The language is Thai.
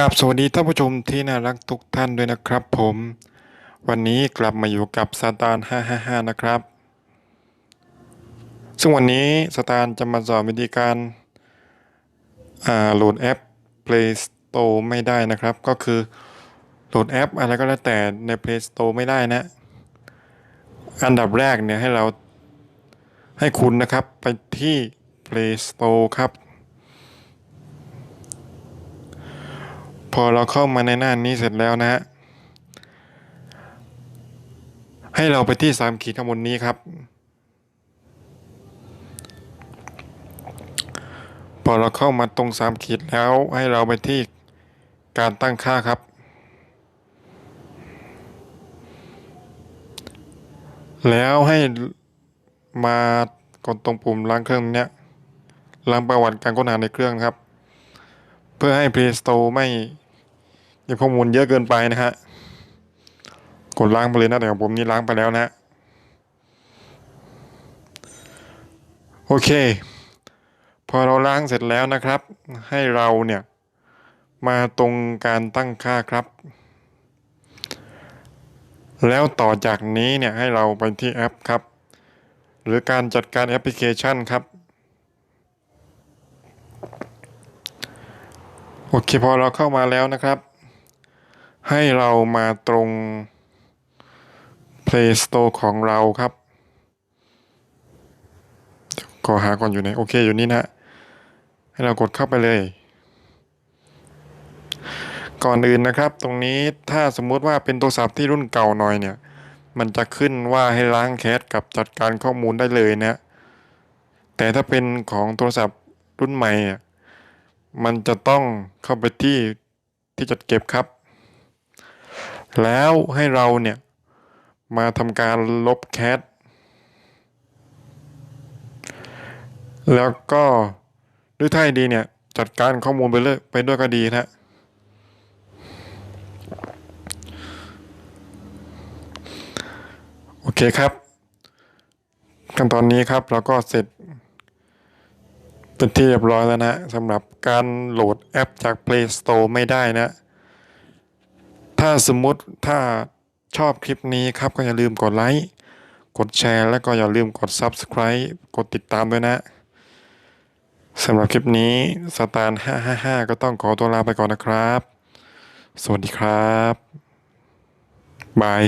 กราบสวัสดีท่านผู้ชมที่น่ารักทุกท่านด้วยนะครับผม วันนี้กลับมาอยู่กับสตาร์555 นะครับ ซึ่งวันนี้สตาร์จะมาสอนวิธีการโหลดแอป Play Store ไม่ได้นะครับ ก็คือโหลดแอปอะไรก็แล้วแต่ใน Play Store ไม่ได้นะ อันดับแรกเนี่ยให้เราให้คุณนะครับไปที่ Play Store ครับ อเราเข้ามาในหน้านี้เสร็จแล้วนะฮะให้เราไปที่สามขีดข้างบนนี้ครับ พอเราเข้ามาตรงสามขีดแล้วให้เราไปที่การตั้งค่าครับ แล้วให้มากดตรงปุ่มล้างเครื่องเนี้ยล้างประวัติการค้นหาในเครื่องครับ เพื่อให้ Play Store ไม่ มีข้อมูลเยอะเกินไปนะฮะ กดล้างไปเลยนะแต่ของผมนี่ล้างไปแล้วนะฮะ โอเค พอเราล้างเสร็จแล้วนะครับ ให้เราเนี่ย มาตรงการตั้งค่าครับ แล้วต่อจากนี้เนี่ยให้เราไปที่แอปครับ หรือการจัดการแอปพลิเคชันครับโอเคพอเราเข้ามาแล้วนะครับ ให้เรามาตรง Play Store ของเราครับขอหาก่อนอยู่ไหน โอเคอยู่นี่นะให้เรากดเข้าไปเลย ก่อนอื่นนะครับ ตรงนี้ถ้าสมมุติว่าเป็นโทรศัพท์ที่รุ่นเก่าหน่อยเนี่ย มันจะขึ้นว่าให้ล้างแคชกับจัดการข้อมูลได้เลยนะแต่ถ้าเป็นของโทรศัพท์รุ่นใหม่อะมันจะต้องเข้าไปที่ที่จัดเก็บครับ แล้วให้เราเนี่ย มาทำการลบแคชแล้วก็ด้วยท่ายดีเนี่ย จัดการข้อมูลไปเลยไปด้วยก็ดีนะโอเคครับ ขั้นตอนนี้ครับเราก็เสร็จเป็นที่เรียบร้อยแล้วนะสำหรับการโหลดแอปจาก Play Store ไม่ได้นะ ถ้าสมมติถ้าชอบคลิปนี้ครับก็อย่าลืมกดไลค์ กดแชร์ แล้วก็อย่าลืมกด Subscribe กดติดตามด้วยนะสำหรับคลิปนี้สตาร์555 ก็ต้องขอตัวลาไปก่อนนะครับ สวัสดีครับ บาย